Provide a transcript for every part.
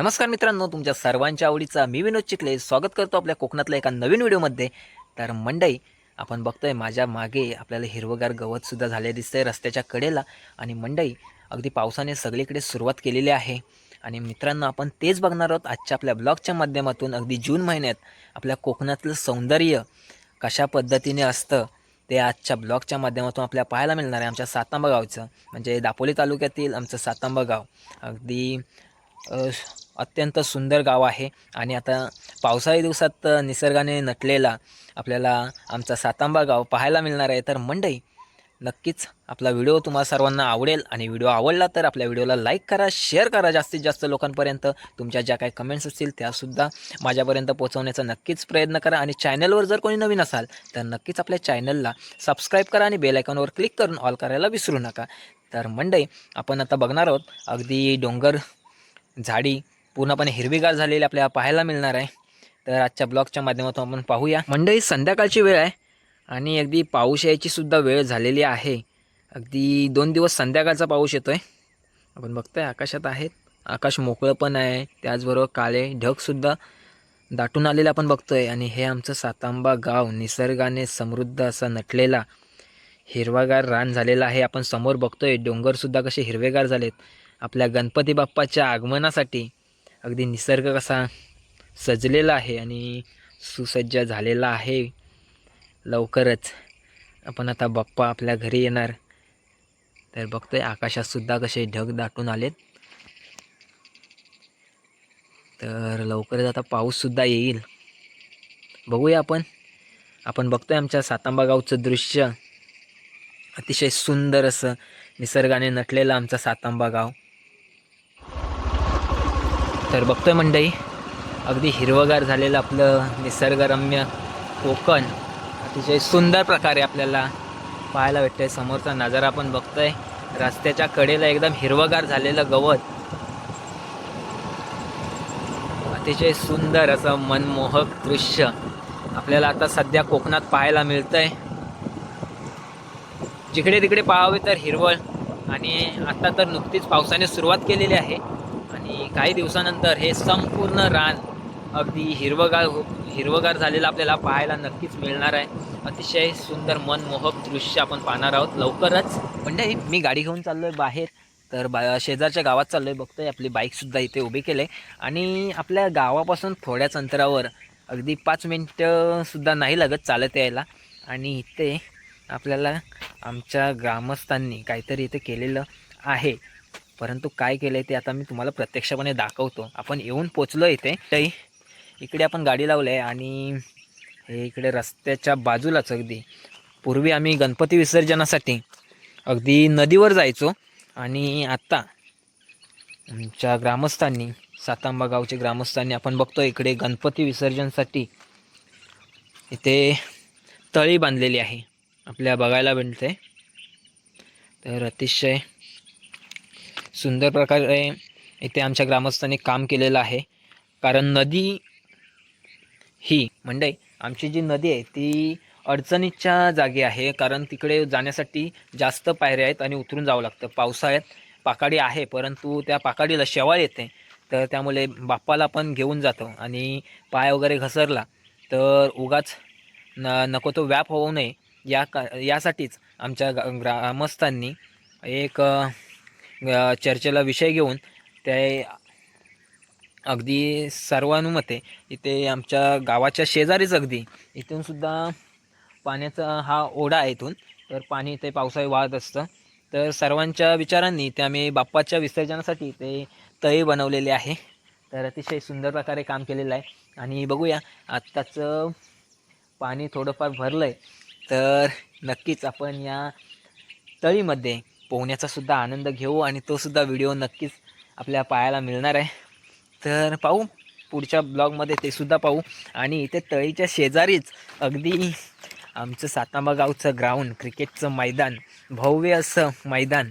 नमस्कार मित्रांनो तुमच्या सर्वांच्या आवडीचा मी विनोद चिखले. स्वागत करतो आपल्या कोकणातल्या एका नवीन व्हिडिओमध्ये. तर मंडई आपण बघतोय माझ्या मागे आपल्याला हिरवगार गवतसुद्धा झाले दिसतंय रस्त्याच्या कडेला. आणि मंडई अगदी पावसाने सगळीकडे सुरुवात केलेली आहे. आणि मित्रांनो आपण तेच बघणार आहोत आजच्या आपल्या ब्लॉगच्या माध्यमातून. अगदी जून महिन्यात आपल्या कोकणातलं सौंदर्य कशा पद्धतीने असतं ते आजच्या ब्लॉगच्या माध्यमातून आपल्याला पाहायला मिळणार आहे आमच्या सातांबा गावचं. म्हणजे दापोली तालुक्यातील आमचं सातांबा गाव. अगदी अत्यंत सुंदर गाव आहे. आणि आता पावसाळी दिवसात निसर्गाने नटलेला आपल्याला आमचा सातांबा गाव पाहायला मिळणार आहे. तर मंडई नक्कीच आपला व्हिडिओ तुम्हाला सर्वांना आवडेल. आणि व्हिडिओ आवडला तर आपल्या व्हिडिओला लाईक करा शेअर करा जास्तीत जास्त लोकांपर्यंत. तुमच्या ज्या काही कमेंट्स असतील त्यासुद्धा माझ्यापर्यंत पोहोचवण्याचा नक्कीच प्रयत्न करा. आणि चॅनलवर जर कोणी नवीन असाल तर नक्कीच आपल्या चॅनलला सबस्क्राईब करा आणि बेल आयकॉनवर क्लिक करून ऑल करायला विसरू नका. तर मंडई आपण आता बघणार आहोत अगदी डोंगर झाडी पूर्णपणे हिरवीगार झालेली आपल्याला पाहायला मिळणार आहे. तर आजच्या ब्लॉगच्या माध्यमातून आपण पाहूया. मंडळी संध्याकाळची वेळ आहे आणि अगदी पाऊस यायची सुद्धा वेळ झालेली आहे. अगदी दोन दिवस संध्याकाळचा पाऊस येतो आहे आपण बघतोय आकाशात आहेत. आकाश मोकळं पण आहे. त्याचबरोबर काळे ढगसुद्धा दाटून आलेलं आपण बघतोय. आणि हे आमचं सातांबा गाव निसर्गाने समृद्ध असा नटलेला हिरवागार रान झालेला आहे. आपण समोर बघतोय डोंगरसुद्धा कसे हिरवेगार झालेत. आपल्या गणपती बाप्पाच्या आगमनासाठी अगदी निसर्ग कसा सजलेला आहे आणि सुसज्ज झालेला आहे लवकरच आपण आता बाप्पा आपल्या घरी येणार. तर बघतोय आकाशातसुद्धा कसे ढग दाटून आलेत. तर लवकरच आता पाऊससुद्धा येईल. बघूया आपण. आपण बघतोय आमच्या सातांबा गावचं दृश्य. अतिशय सुंदर असं निसर्गाने नटलेलं आमचं सातांबा गाव. तर बघतोय मंडई अगदी हिरवगार झालेलं आपलं निसर्गरम्य कोकण. अतिशय सुंदर प्रकारे आपल्याला पाहायला भेटतंय समोरचा नजारा आपण बघतोय. रस्त्याच्या कडेला एकदम हिरवगार झालेलं गवत. अतिशय सुंदर असं मनमोहक दृश्य आपल्याला आता सध्या कोकणात पाहायला मिळतंय. जिकडे तिकडे पाहावे तर हिरवळ आणि आता तर नुकतीच पावसाने सुरुवात केलेली आहे. आणि काही दिवसानंतर हे संपूर्ण रान अगदी हिरवगार हो हिरवगार झालेलं आपल्याला पाहायला नक्कीच मिळणार आहे. अतिशय सुंदर मनमोहक दृश्य आपण पाहणार आहोत लवकरच. म्हणजे मी गाडी घेऊन चाललो आहे बाहेर तर बा शेजारच्या गावात चाललो आहे बघतोय आपली बाईकसुद्धा इथे उभी केले आणि आपल्या गावापासून थोड्याच अंतरावर अगदी पाच मिनटंसुद्धा नाही लागत चालत यायला. आणि इथे आपल्याला आमच्या ग्रामस्थांनी काहीतरी इथे केलेलं आहे. परंतु काय केलं आहे ते आता मी तुम्हाला प्रत्यक्षपणे दाखवतो. आपण येऊन पोचलो इथे. तरी इकडे आपण गाडी लावली आहे आणि हे इकडे रस्त्याच्या बाजूलाच अगदी. पूर्वी आम्ही गणपती विसर्जनासाठी अगदी नदीवर जायचो आणि आत्ता आमच्या ग्रामस्थांनी सातांबा गावचे ग्रामस्थांनी आपण बघतो इकडे गणपती विसर्जनसाठी इथे तळी बांधलेली आहे. आपल्या बघायला मिळते. तर अतिशय सुंदर प्रकारे इथे आमच्या ग्रामस्थांनी काम केलेलं आहे. कारण नदी ही म्हणजे आमची जी नदी आहे ती अडचणीच्या जागी आहे. कारण तिकडे जाण्यासाठी जास्त पायऱ्या आहेत आणि उतरून जावं लागतं. पावसाळ्यात पाकाडी आहे परंतु त्या पाकाडीला शेवाळ येते. तर त्यामुळे बाप्पाला पण घेऊन जातो आणि पाय वगैरे घसरला तर उगाच न नको तो व्याप होऊ नये. या का यासाठीच आमच्या गा ग्रामस्थांनी एक चर्चेला विषय घेऊन ते अगदी सर्वानुमते इथे आमच्या गावाच्या शेजारीच अगदी. इथून सुद्धा पाण्याचा हा ओढा आहे इथून. तर पाणी इथे पावसाळी वाहत असतं. तर सर्वांच्या विचारांनी ते आम्ही बाप्पाच्या विसर्जनासाठी ते तळी बनवलेले आहे. तर अतिशय सुंदर प्रकारे काम केलेलं आहे. आणि बघूया आत्ताचं पाणी थोडंफार भरलं आहे तर नक्कीच आपण या तळीमध्ये पोहण्याचा सुद्धा आनंद घेऊ आणि तो सुद्धा व्हिडिओ नक्कीच आपल्या पाहायला मिळणार आहे. तर पाहू पुढच्या ब्लॉगमध्ये ते सुद्धा पाहू. आणि इथे तळीच्या शेजारीच अगदी आमचं सातांबा गावचं ग्राउंड क्रिकेटचं मैदान भव्य असं मैदान.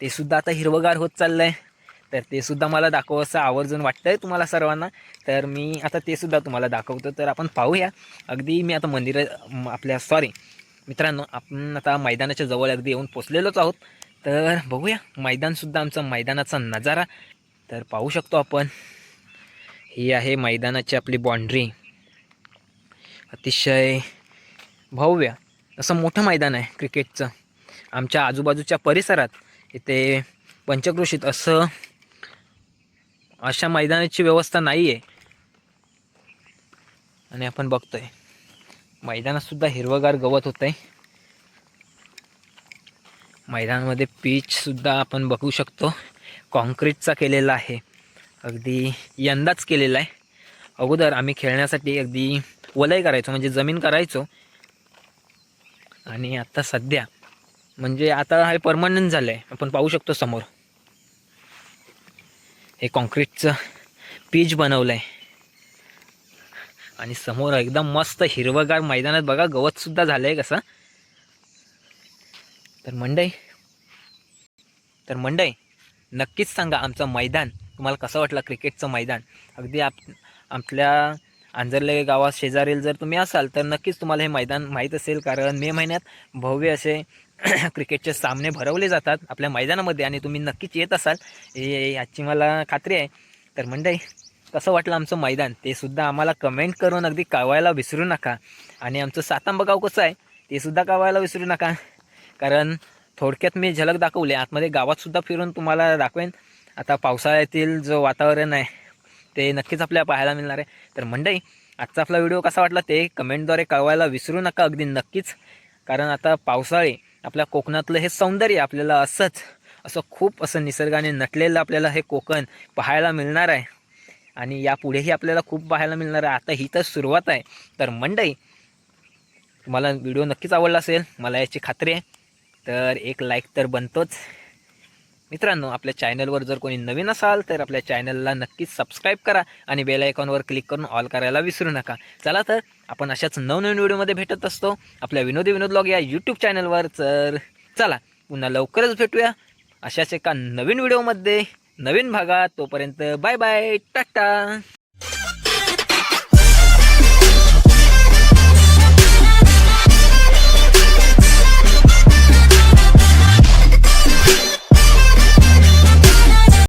ते सुद्धा आता हिरवगार होत चाललं आहे तर ते सुद्धा मला दाखव असं आवर्जून वाटतं आहे तुम्हाला सर्वांना. तर मी आता ते सुद्धा तुम्हाला दाखवतो. तर आपण पाहूया. अगदी मी आता मंदिर आपल्या सॉरी मित्रांनो आपण आता मैदानाच्या जवळ अगदी येऊन पोचलेलोच आहोत. तर बघूया मैदानसुद्धा आमचा मैदानाचा नजारा. तर पाहू शकतो आपण ही आहे मैदानाची आपली बाँड्री अतिशय भव्य असं मोठं मैदान आहे क्रिकेटचं आमच्या आजूबाजूच्या परिसरात इथे पंचक्रोशीत असं अशा मैदानाची व्यवस्था नाही आहे आणि आपण बघतोय. मैदानातसुद्धा हिरवगार गवत होतं आहे मैदानामध्ये पीचसुद्धा आपण बघू शकतो. कॉन्क्रीटचा केलेला आहे. अगदी यंदाच केलेला आहे. अगोदर आम्ही खेळण्यासाठी अगदी वलय करायचो म्हणजे जमीन करायचो. आणि आता सध्या म्हणजे आता हे परमनंट झालं आहे आपण पाहू शकतो समोर. हे कॉन्क्रीटचं पीच बनवलं आहे आणि समोर एकदम मस्त हिरवगार मैदानात बघा गवतसुद्धा झालं आहे कसं. तर मंडई तर मंडई नक्कीच सांगा आमचं मैदान तुम्हाला कसं वाटलं क्रिकेटचं मैदान? अगदी आप आपल्या आंजर्ले गावात शेजारील जर तुम्ही असाल तर नक्कीच तुम्हाला हे मैदान माहीत असेल कारण मे महिन्यात भव्य असे क्रिकेटचे सामने भरवले जातात आपल्या मैदानामध्ये आणि तुम्ही नक्कीच येत असाल. हे याची मला खात्री आहे. तर मंडई कसं वाटलं आमचं मैदान? ते सुद्धा आम्हाला कमेंट करून अगदी कळवायला विसरू नका. आणि आमचं सातांबगाव कसं आहे ते सुद्धा कळवायला विसरू नका. कारण थोडक्यात मी झलक दाखवली आतमध्ये गावातसुद्धा फिरून तुम्हाला दाखवेन. आता पावसाळ्यातील जो वातावरण आहे ते नक्कीच आपल्याला पाहायला मिळणार आहे. तर मंडई आजचा आपला व्हिडिओ कसा वाटला ते कमेंटद्वारे कळवायला विसरू नका अगदी नक्कीच. कारण आता पावसाळी आपल्या कोकणातलं हे सौंदर्य आपल्याला असंच असं खूप असं निसर्गाने नटलेलं आपल्याला हे कोकण पाहायला मिळणार आहे. आणि यापुढेही आपल्याला खूप पाहायला मिळणार आहे. आता ही तर सुरुवात आहे. तर मंडई तुम्हाला व्हिडिओ नक्कीच आवडला असेल मला याची खात्री आहे. तर एक लाईक तर बनतोच. मित्रांनो आपल्या चॅनलवर जर कोणी नवीन असाल तर आपल्या चॅनलला नक्कीच सबस्क्राईब करा आणि बेल आयकॉनवर क्लिक करून ऑल करायला विसरू नका. चला तर आपण अशाच नवनवीन व्हिडिओमध्ये भेटत असतो. आपल्या विनोदी विनोद लॉग या यूट्यूब चॅनलवर तर चला पुन्हा लवकरच भेटूया. अशाच एका नवीन व्हिडिओमध्ये नवीन भागात तोपर्यंत बाय बाय टाटा.